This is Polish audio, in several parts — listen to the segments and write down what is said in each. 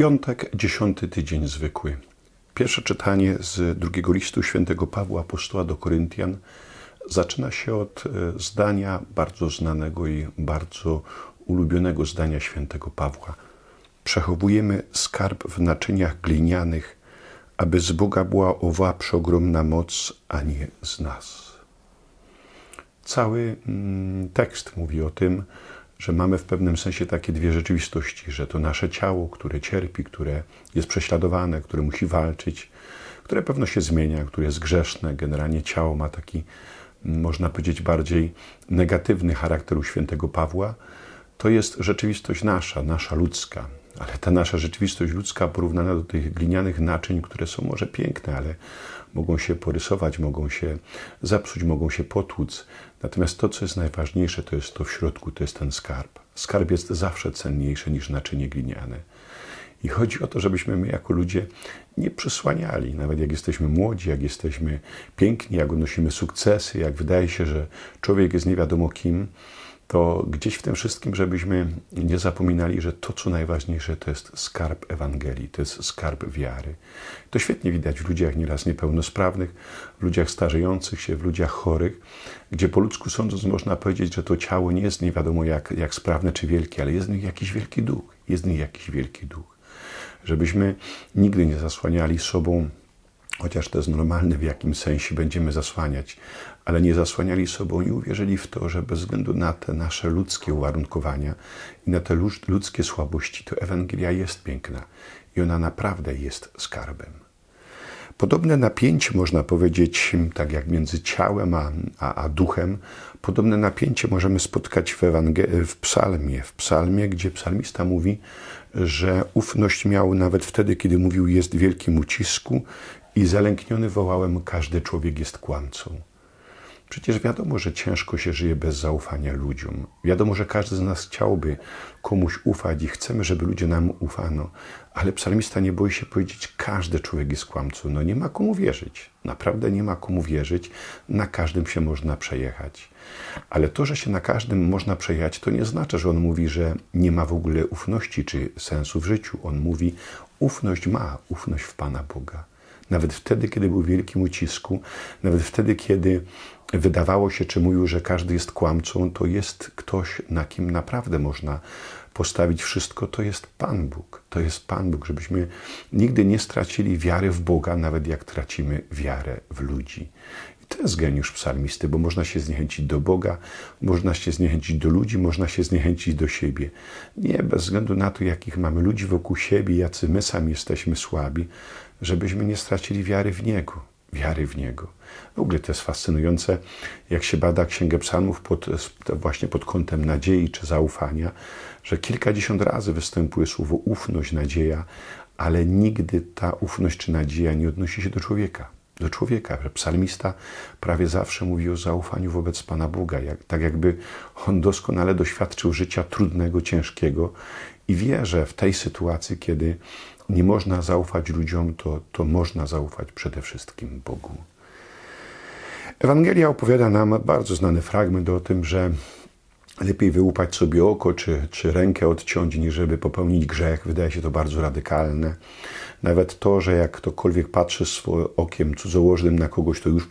piątek, dziesiąty tydzień zwykły. Pierwsze czytanie z drugiego listu świętego Pawła Apostoła do Koryntian zaczyna się od e, zdania bardzo znanego i bardzo ulubionego zdania świętego Pawła. Przechowujemy skarb w naczyniach glinianych, aby z Boga była owa przeogromna moc, a nie z nas. Cały mm, tekst mówi o tym, że mamy w pewnym sensie takie dwie rzeczywistości, że to nasze ciało, które cierpi, które jest prześladowane, które musi walczyć, które pewno się zmienia, które jest grzeszne. Generalnie ciało ma taki, można powiedzieć, bardziej negatywny charakter u świętego Pawła. To jest rzeczywistość nasza, nasza ludzka. Ale ta nasza rzeczywistość ludzka porównana do tych glinianych naczyń, które są może piękne, ale mogą się porysować, mogą się zepsuć, mogą się potłuc. Natomiast to, co jest najważniejsze, to jest to w środku, to jest ten skarb. Skarb jest zawsze cenniejszy niż naczynie gliniane. I chodzi o to, żebyśmy my jako ludzie nie przysłaniali, nawet jak jesteśmy młodzi, jak jesteśmy piękni, jak odnosimy sukcesy, jak wydaje się, że człowiek jest nie wiadomo kim, to gdzieś w tym wszystkim, żebyśmy nie zapominali, że to, co najważniejsze, to jest skarb Ewangelii, to jest skarb wiary. To świetnie widać w ludziach nieraz niepełnosprawnych, w ludziach starzejących się, w ludziach chorych, gdzie po ludzku sądząc można powiedzieć, że to ciało nie jest nie wiadomo jak, jak sprawne czy wielkie, ale jest w nich jakiś wielki duch, jest w nich jakiś wielki duch. Żebyśmy nigdy nie zasłaniali sobą chociaż to jest normalne, w jakim sensie będziemy zasłaniać, ale nie zasłaniali sobą i uwierzyli w to, że bez względu na te nasze ludzkie uwarunkowania i na te ludzkie słabości, to Ewangelia jest piękna i ona naprawdę jest skarbem. Podobne napięcie, można powiedzieć, tak jak między ciałem a, a, a duchem, podobne napięcie możemy spotkać w, Ewangel- w psalmie. W psalmie, gdzie psalmista mówi, że ufność miał nawet wtedy, kiedy mówił jest w wielkim ucisku i zalękniony wołałem, każdy człowiek jest kłamcą. Przecież wiadomo, że ciężko się żyje bez zaufania ludziom. Wiadomo, że każdy z nas chciałby komuś ufać i chcemy, żeby ludzie nam ufano. Ale psalmista nie boi się powiedzieć, każdy człowiek jest kłamcą. No nie ma komu wierzyć. Naprawdę nie ma komu wierzyć. Na każdym się można przejechać. Ale to, że się na każdym można przejechać, to nie znaczy, że on mówi, że nie ma w ogóle ufności czy sensu w życiu. On mówi, ufność ma, ufność w Pana Boga. Nawet wtedy, kiedy był w wielkim ucisku, nawet wtedy, kiedy wydawało się, czy mówił, że każdy jest kłamcą, to jest ktoś, na kim naprawdę można postawić wszystko, to jest Pan Bóg. To jest Pan Bóg, żebyśmy nigdy nie stracili wiary w Boga, nawet jak tracimy wiarę w ludzi. I to jest geniusz psalmisty, bo można się zniechęcić do Boga, można się zniechęcić do ludzi, można się zniechęcić do siebie. Nie, bez względu na to, jakich mamy ludzi wokół siebie, jacy my sami jesteśmy słabi, żebyśmy nie stracili wiary w Niego. Wiary w Niego. W ogóle to jest fascynujące, jak się bada Księgę Psalmów pod, właśnie pod kątem nadziei czy zaufania, że kilkadziesiąt razy występuje słowo ufność, nadzieja, ale nigdy ta ufność czy nadzieja nie odnosi się do człowieka. Do człowieka. Psalmista prawie zawsze mówi o zaufaniu wobec Pana Boga, jak, tak jakby on doskonale doświadczył życia trudnego, ciężkiego i wie, że w tej sytuacji, kiedy nie można zaufać ludziom, to, to można zaufać przede wszystkim Bogu. Ewangelia opowiada nam bardzo znany fragment o tym, że lepiej wyłupać sobie oko czy, czy rękę odciąć, niż żeby popełnić grzech. Wydaje się to bardzo radykalne. Nawet to, że jak ktokolwiek patrzy swoim okiem cudzołożnym na kogoś, to już,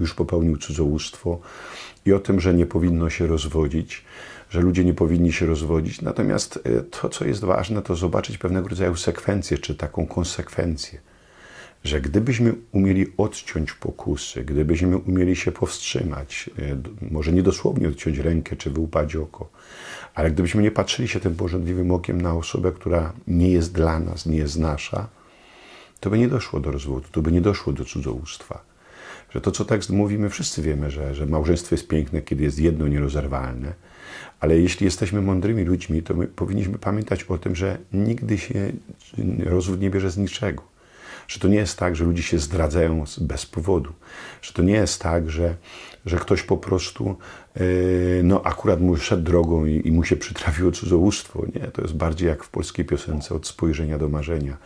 już popełnił cudzołóstwo i o tym, że nie powinno się rozwodzić że ludzie nie powinni się rozwodzić. Natomiast e, to, co jest ważne, to zobaczyć pewnego rodzaju sekwencję, czy taką konsekwencję, że gdybyśmy umieli odciąć pokusy, gdybyśmy umieli się powstrzymać, e, może nie dosłownie odciąć rękę czy wyłupać oko, ale gdybyśmy nie patrzyli się tym porządliwym okiem na osobę, która nie jest dla nas, nie jest nasza, to by nie doszło do rozwodu, to by nie doszło do cudzołóstwa. Że to, co tekst mówi, my wszyscy wiemy, że, że małżeństwo jest piękne, kiedy jest jedno nierozerwalne, ale jeśli jesteśmy mądrymi ludźmi, to my powinniśmy pamiętać o tym, że nigdy się rozwód nie bierze z niczego. Że to nie jest tak, że ludzie się zdradzają bez powodu. Że to nie jest tak, że, że ktoś po prostu, yy, no akurat mu szedł drogą i, i mu się przytrafiło cudzołóstwo. Nie, to jest bardziej jak w polskiej piosence od spojrzenia do marzenia.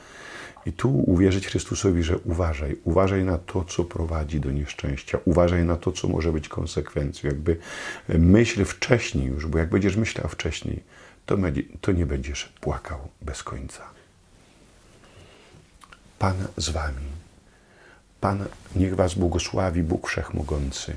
I tu uwierzyć Chrystusowi, że uważaj, uważaj na to, co prowadzi do nieszczęścia, uważaj na to, co może być konsekwencją. Jakby myśl wcześniej już, bo jak będziesz myślał wcześniej, to, to nie będziesz płakał bez końca. Pan z wami. Pan niech was błogosławi Bóg Wszechmogący,